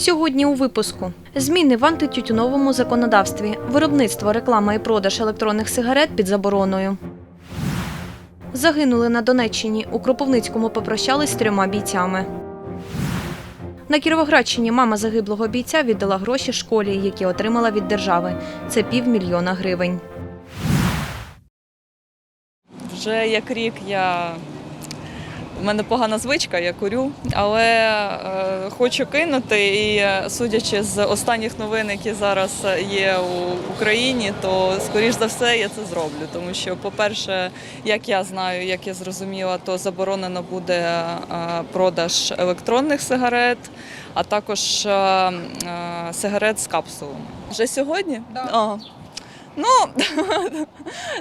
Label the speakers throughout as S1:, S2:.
S1: Сьогодні у випуску зміни в антитютюновому законодавстві, виробництво, реклама і продаж електронних сигарет під забороною. Загинули на Донеччині. У Кропивницькому попрощались з трьома бійцями. На Кіровоградщині мама загиблого бійця віддала гроші школі, які отримала від держави. Це півмільйона гривень.
S2: Вже як рік я. У мене погана звичка, я курю, але е, хочу кинути. І е, судячи з останніх новин, які зараз є у Україні, то скоріш за все я це зроблю. Тому що, по-перше, як я знаю, як я зрозуміла, то заборонено буде е, продаж електронних сигарет, а також е, е, сигарет з капсулами. Вже сьогодні? А. Ну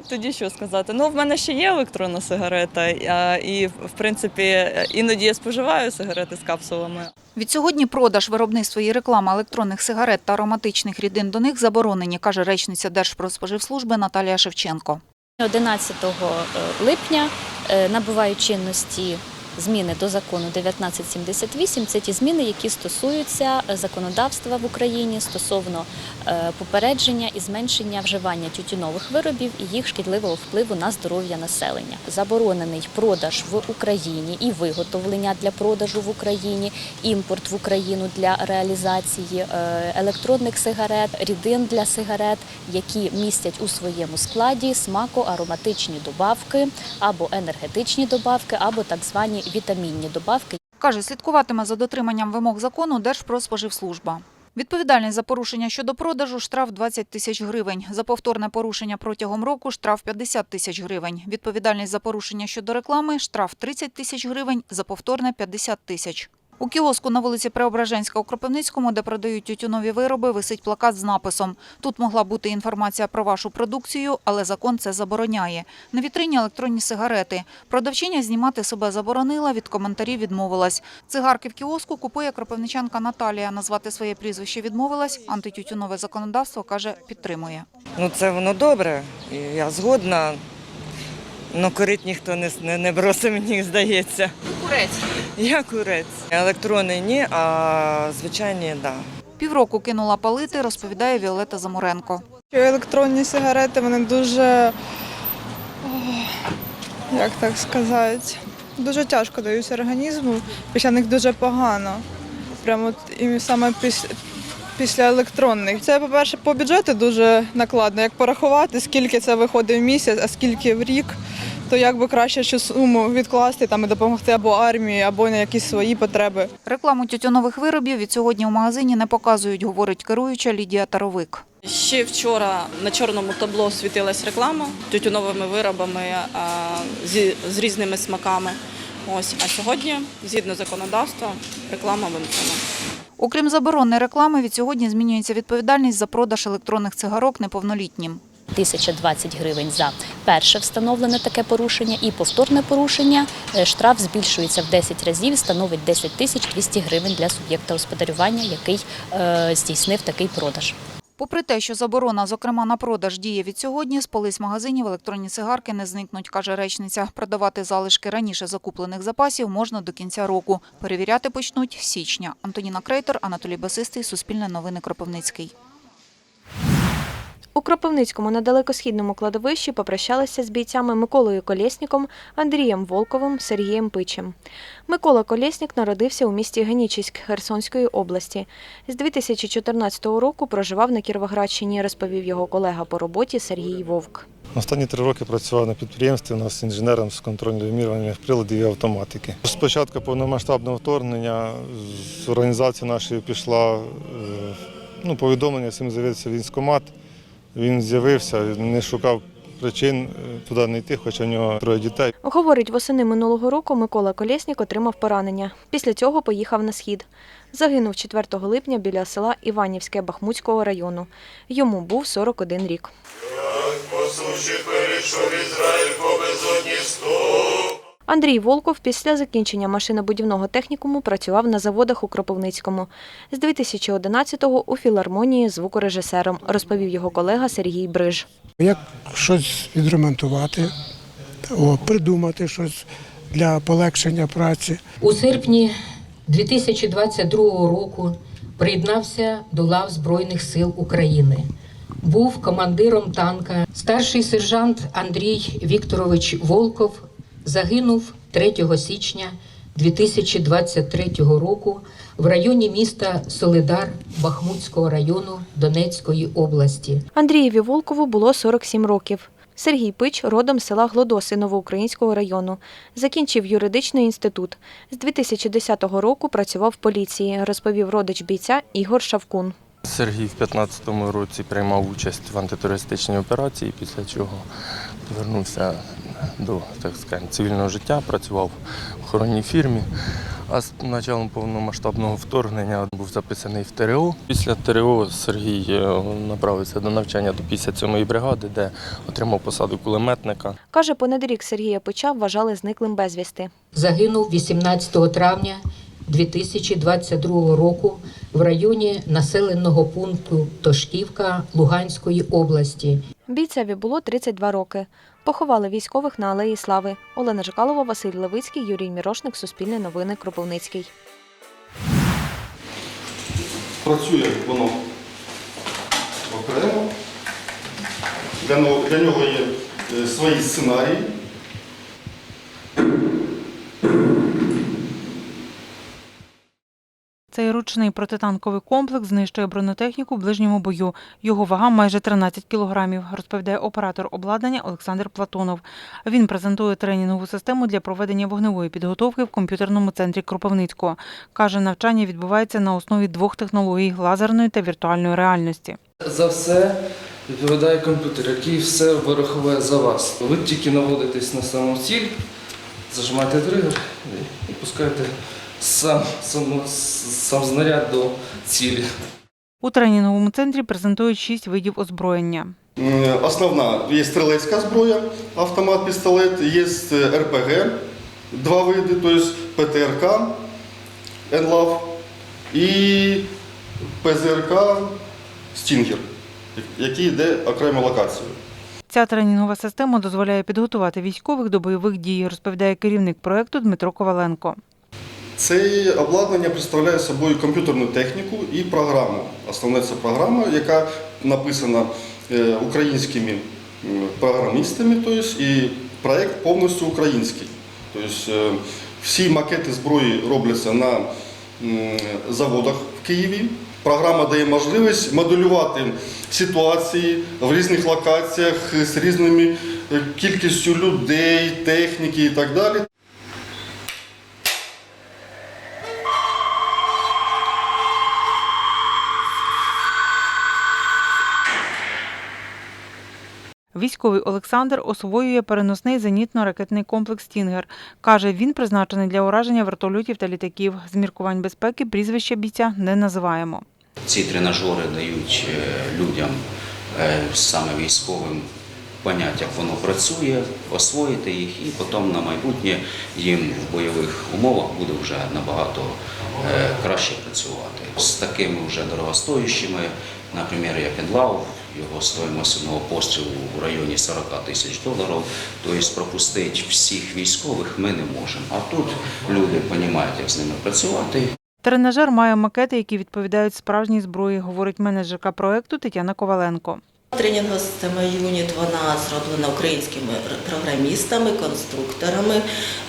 S2: тоді що сказати? Ну, в мене ще є електронна сигарета, і в принципі іноді я споживаю сигарети з капсулами.
S3: Відсьогодні продаж, виробництво і реклама електронних сигарет та ароматичних рідин до них заборонені, каже речниця Держпродспоживслужби Наталія Шевченко.
S4: 11 липня е, набувають чинності зміни до закону 1978. Це ті зміни, які стосуються законодавства в Україні стосовно е, попередження і зменшення вживання тютюнових виробів і їх шкідливого впливу на здоров'я населення. Заборонений продаж в Україні і виготовлення для продажу в Україні, імпорт в Україну для реалізації е, електронних сигарет, рідин для сигарет, які містять у своєму складі смако-ароматичні добавки або енергетичні добавки, або так звані вітамінні добавки.
S3: Каже, слідкуватиме за дотриманням вимог закону Держпродспоживслужба. Відповідальність за порушення щодо продажу – штраф 20 тисяч гривень. За повторне порушення протягом року – штраф 50 тисяч гривень. Відповідальність за порушення щодо реклами – штраф 30 тисяч гривень, за повторне – 50 тисяч. У кіоску на вулиці Преображенська у Кропивницькому, де продають тютюнові вироби, висить плакат з написом «Тут могла бути інформація про вашу продукцію, але закон це забороняє». На вітрині електронні сигарети. Продавчиня знімати себе заборонила, від коментарів відмовилась. Цигарки в кіоску купує кропивничанка Наталія. Назвати своє прізвище відмовилась. Антитютюнове законодавство, каже, підтримує.
S5: Ну це воно добре, я згодна. Ну, курить ніхто не, не, не бросить, мені здається.
S3: Курець.
S5: Я курець. Електронний ні, а звичайні так. Да.
S3: Півроку кинула палити, розповідає Віолета Замуренко.
S6: Електронні сигарети вони дуже, як так сказати, дуже тяжко даються організму, після них дуже погано. Прямо от і саме після, електронних. Це, по-перше, по бюджету дуже накладно. Як порахувати, скільки це виходить в місяць, а скільки в рік, то як би краще цю суму відкласти там і допомогти або армії, або на якісь свої потреби.
S3: Рекламу тютюнових виробів від сьогодні у магазині не показують, говорить керуюча Лідія Таровик.
S2: Ще вчора на чорному табло світилась реклама тютюновими виробами а, зі, з різними смаками. Ось, а сьогодні, згідно законодавства, реклама вимкнена.
S3: Окрім заборонної реклами, від сьогодні змінюється відповідальність за продаж електронних цигарок неповнолітнім.
S4: 1020 гривень за перше встановлене таке порушення і повторне порушення. Е, Штраф збільшується в 10 разів, становить 10 тисяч 200 гривень для суб'єкта господарювання, який е, здійснив такий продаж.
S3: Попри те, що заборона, зокрема на продаж, діє від сьогодні, з полиць магазинів електронні цигарки не зникнуть, каже речниця. Продавати залишки раніше закуплених запасів можна до кінця року. Перевіряти почнуть січня. Антоніна Крейтер, Анатолій Басистий, Суспільне новини Кропивницький.
S1: У Кропивницькому на далекосхідному кладовищі попрощалися з бійцями Миколою Колєсніком, Андрієм Волковим, Сергієм Пичем. Микола Колєснік народився у місті Генічиськ Херсонської області. З 2014 року проживав на Кіровоградщині, розповів його колега по роботі Сергій Вовк.
S7: Останні три роки працював на підприємстві у нас інженером з контрольно-вимірювальних приладів і автоматики. З початку повномасштабного вторгнення з організації нашої пішла е, ну, повідомлення, цим з'явився військкомат. Він з'явився, не шукав причин е, туди не йти, хоча в нього троє дітей.
S1: Говорить, восени минулого року Микола Колєснік отримав поранення. Після цього поїхав на схід. Загинув 4 липня біля села Іванівське Бахмутського району. Йому був 41 рік. Андрій Волков після закінчення машинобудівного технікуму працював на заводах у Кропивницькому. З 2011-го у філармонії звукорежисером, розповів його колега Сергій Бриж.
S8: Як щось відремонтувати, придумати щось для полегшення праці.
S9: У серпні 2022 року приєднався до лав Збройних сил України. Був командиром танка. Старший сержант Андрій Вікторович Волков загинув 3 січня 2023 року в районі міста Солидар Бахмутського району Донецької області.
S1: Андрієві Волкову було 47 років. Сергій Пич родом з села Глодоси Новоукраїнського району. Закінчив юридичний інститут. З 2010 року працював в поліції, розповів родич бійця Ігор Шавкун.
S10: Сергій в 2015 році приймав участь в антитерористичній операції, після чого повернувся до так сказати, цивільного життя, працював в охоронній фірмі. А з початком повномасштабного вторгнення був записаний в ТРО. Після ТРО Сергій е, направився до навчання до 57-ї бригади, де отримав посаду кулеметника.
S1: Каже, понад Сергія Пича вважали зниклим безвісти.
S9: Загинув 18 травня 2022 року в районі населеного пункту Тошківка Луганської області.
S1: Бійцеві було 32 роки. Поховали військових на Алеї Слави. Олена Жикалова, Василь Левицький, Юрій Мірошник, Суспільне новини, Кропивницький.
S7: Працює воно окремо. Для нього, є е, свої сценарії.
S11: Цей ручний протитанковий комплекс знищує бронетехніку в ближньому бою. Його вага майже 13 кілограмів, розповідає оператор обладнання Олександр Платонов. Він презентує тренінгову систему для проведення вогневої підготовки в комп'ютерному центрі Кропивницького. Каже, навчання відбувається на основі двох технологій лазерної та віртуальної реальності.
S12: За все відповідає комп'ютер, який все вираховує за вас. Ви тільки наводитесь на саму ціль, зажимаєте тригер і пускаєте сам, сам, сам знаряд до цілі.
S11: У тренінговому центрі презентують шість видів озброєння.
S7: Основна є стрілецька зброя, автомат, пістолет, є е, РПГ, два види, тобто ПТРК, ЕНЛАВ і ПЗРК Стінгер, який йде окремо локацією.
S11: Ця тренінгова система дозволяє підготувати військових до бойових дій, розповідає керівник проекту Дмитро Коваленко.
S7: Це обладнання представляє собою комп'ютерну техніку і програму. Основне це програма, яка написана е, українськими програмістами, тобто, і проєкт повністю український. Тобто, всі макети зброї робляться на заводах в Києві. Програма дає можливість моделювати ситуації в різних локаціях з різними е, кількістю людей, техніки і так далі.
S11: Військовий Олександр освоює переносний зенітно-ракетний комплекс Стінгер. Каже, він призначений для ураження вертольотів та літаків. З міркувань безпеки прізвища бійця не називаємо.
S13: Ці тренажери дають е, людям, е, саме військовим, поняття, як воно працює, освоїти їх, і потім на майбутнє їм в бойових умовах буде вже набагато е, краще працювати. З такими вже дорогостоящими, наприклад, як Енлав, його стоїмость одного пострілу у районі 40 тисяч доларів. Тобто пропустити всіх військових ми не можемо. А тут люди розуміють, як з ними працювати.
S11: Тренажер має макети, які відповідають справжній зброї, говорить менеджерка проекту Тетяна Коваленко.
S14: Тренінгова система Юніт вона зроблена українськими програмістами, конструкторами.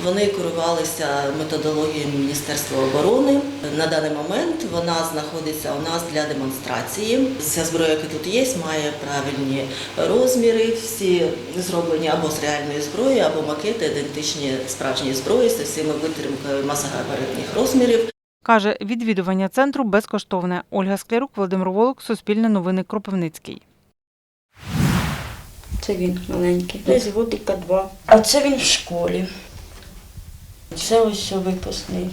S14: Вони керувалися методологією Міністерства оборони. На даний момент вона знаходиться у нас для демонстрації. Вся зброя, яка тут є, має правильні розміри. Всі зроблені або з реальної зброї, або макети ідентичні справжній зброї з усіма витримками масогабаритних розмірів.
S11: Каже, відвідування центру безкоштовне. Ольга Склярук, Володимир Волок, Суспільне новини Кропивницький.
S15: Це він маленький. Десь годика два. А це він в школі. Це ось випускний.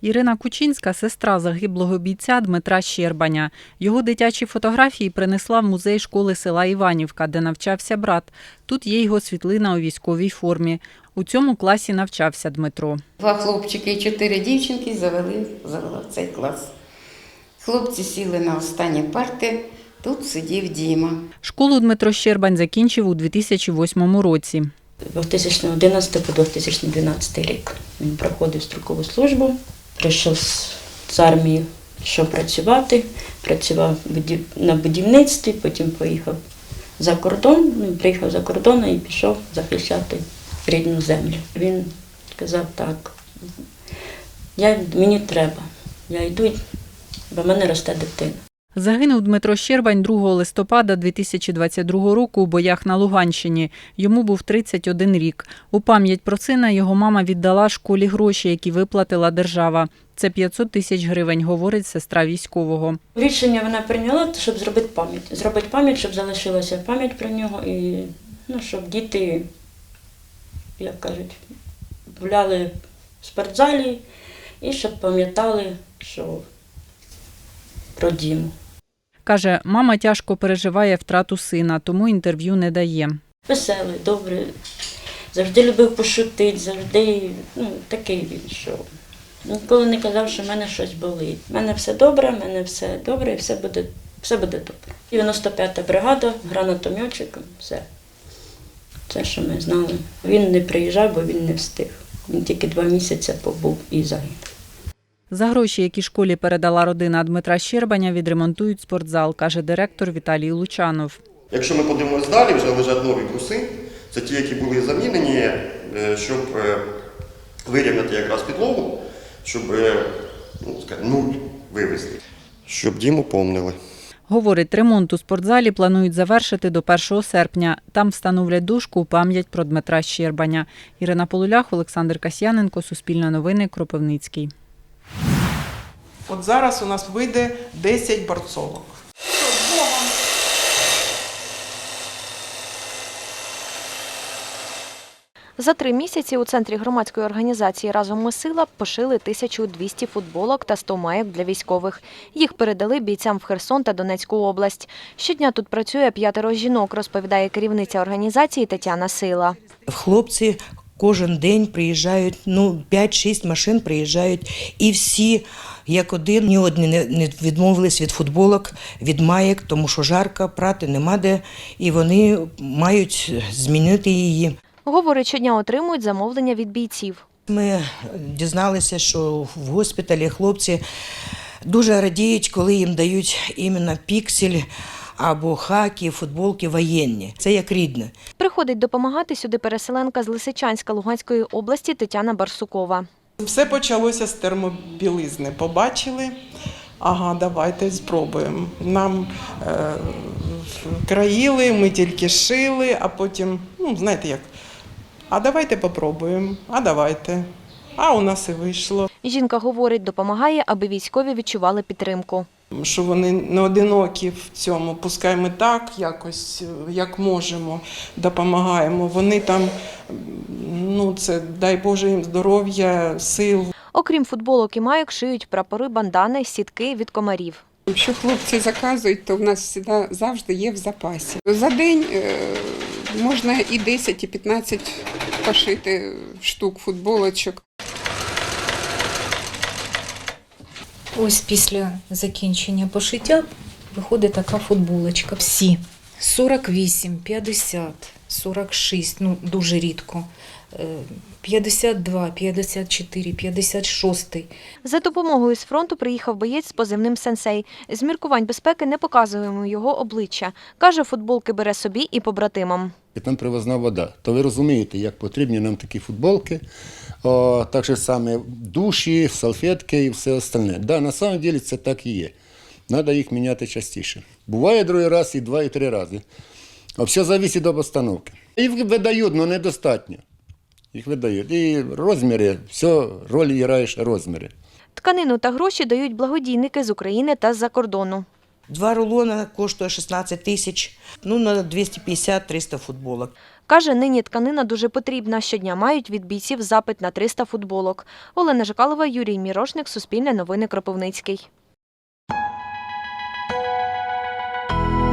S16: Ірина Кучинська – сестра загиблого бійця Дмитра Щербаня. Його дитячі фотографії принесла в музей школи села Іванівка, де навчався брат. Тут є його світлина у військовій формі. У цьому класі навчався Дмитро.
S15: Два хлопчики і чотири дівчинки завели, завела в цей клас. Хлопці сіли на останні парти, тут сидів Діма.
S16: Школу Дмитро Щербань закінчив у 2008 році.
S15: 2011 по 2012 рік він проходив строкову службу, прийшов з армії
S17: Пішов працювати, працював на будівництві, потім поїхав за кордон, ну, приїхав за кордон і пішов захищати рідну землю. Він сказав так, я, мені треба, я йду, бо в мене росте дитина.
S16: Загинув Дмитро Щербань 2 листопада 2022 року у боях на Луганщині. Йому був 31 рік. У пам'ять про сина його мама віддала школі гроші, які виплатила держава. Це 500 тисяч гривень, говорить сестра військового.
S17: Рішення вона прийняла, щоб зробити пам'ять. Зробити пам'ять, щоб залишилася пам'ять про нього і ну, щоб діти, як кажуть, гуляли в спортзалі і щоб пам'ятали, що про Діму.
S16: Каже, мама тяжко переживає втрату сина, тому інтерв'ю не дає.
S17: Веселий, добрий, завжди любив пошутити, завжди ну, такий він, що ніколи не казав, що в мене щось болить. У мене все добре, в мене все добре і все буде, все буде добре. 95-та бригада, гранатометчиком, все. Це, що ми знали. Він не приїжджав, бо він не встиг. Він тільки два місяці побув і загинув.
S16: За гроші, які школі передала родина Дмитра Щербаня, відремонтують спортзал, каже директор Віталій Лучанов.
S18: Якщо ми подивимось далі, вже лежать нові бруси. Це ті, які були замінені, е, щоб е, вирівняти якраз підлогу, щоб е, ну, скажімо, нуль вивезти. Щоб Діму помнили.
S16: Говорить, ремонт у спортзалі планують завершити до 1 серпня. Там встановлять дошку у пам'ять про Дмитра Щербаня. Ірина Полулях, Олександр Касьяненко, Суспільне новини, Кропивницький.
S19: От зараз у нас вийде 10 борцовок.
S1: За три місяці у центрі громадської організації Разом ми сила пошили 1200 футболок та 100 майок для військових. Їх передали бійцям в Херсон та Донецьку область. Щодня тут працює п'ятеро жінок, розповідає керівниця організації Тетяна Сила.
S20: Хлопці кожен день приїжджають, ну 5-6 машин приїжджають, і всі, як один, ні одні не відмовились від футболок, від маєк, тому що жарко, прати нема де, і вони мають змінити її.
S1: Говорить, щодня отримують замовлення від бійців.
S20: Ми дізналися, що в госпіталі хлопці дуже радіють, коли їм дають іменно піксель або хаки, футболки воєнні. Це як рідне.
S1: Приходить допомагати сюди переселенка з Лисичанська Луганської області Тетяна Барсукова.
S19: Все почалося з термобілизни. Побачили. Ага, давайте спробуємо. Нам е, країли, ми тільки шили, а потім, ну, знаєте як, а давайте попробуємо, а давайте. А у нас і вийшло.
S1: Жінка говорить, допомагає, аби військові відчували підтримку.
S19: Що вони не одинокі в цьому, пускай ми так якось, е, як можемо, допомагаємо. Вони там, ну це дай Боже їм здоров'я, сил.
S1: Окрім футболок і майок, шиють прапори, бандани, сітки від комарів.
S21: Якщо хлопці заказують, то в нас завжди, завжди є в запасі. За день е, можна і 10, і 15 пошити штук футболочок.
S22: Ось після закінчення пошиття виходить така футболочка. Всі 48, 50, 46, ну дуже рідко. е, 52, 54, 56.
S1: За допомогою з фронту приїхав боєць з позивним сенсей. З міркувань безпеки не показуємо його обличчя. Каже, футболки бере собі і побратимам.
S23: І там привозна вода. То ви розумієте, як потрібні нам такі футболки, о, так же саме душі, салфетки і все остальне. Да, на самом деле це так і є. Треба їх міняти частіше. Буває другий раз і два, і три рази. А все залежить від обстановки. Їх видають, але недостатньо. Їх видають. І розміри, все, роль граєш розміри.
S1: Тканину та гроші дають благодійники з України та з-за кордону.
S20: Два рулона коштує 16 тисяч, ну на 250-300 футболок.
S1: Каже, нині тканина дуже потрібна. Щодня мають від бійців запит на 300 футболок. Олена Жикалова, Юрій Мірошник, Суспільне новини Кропивницький.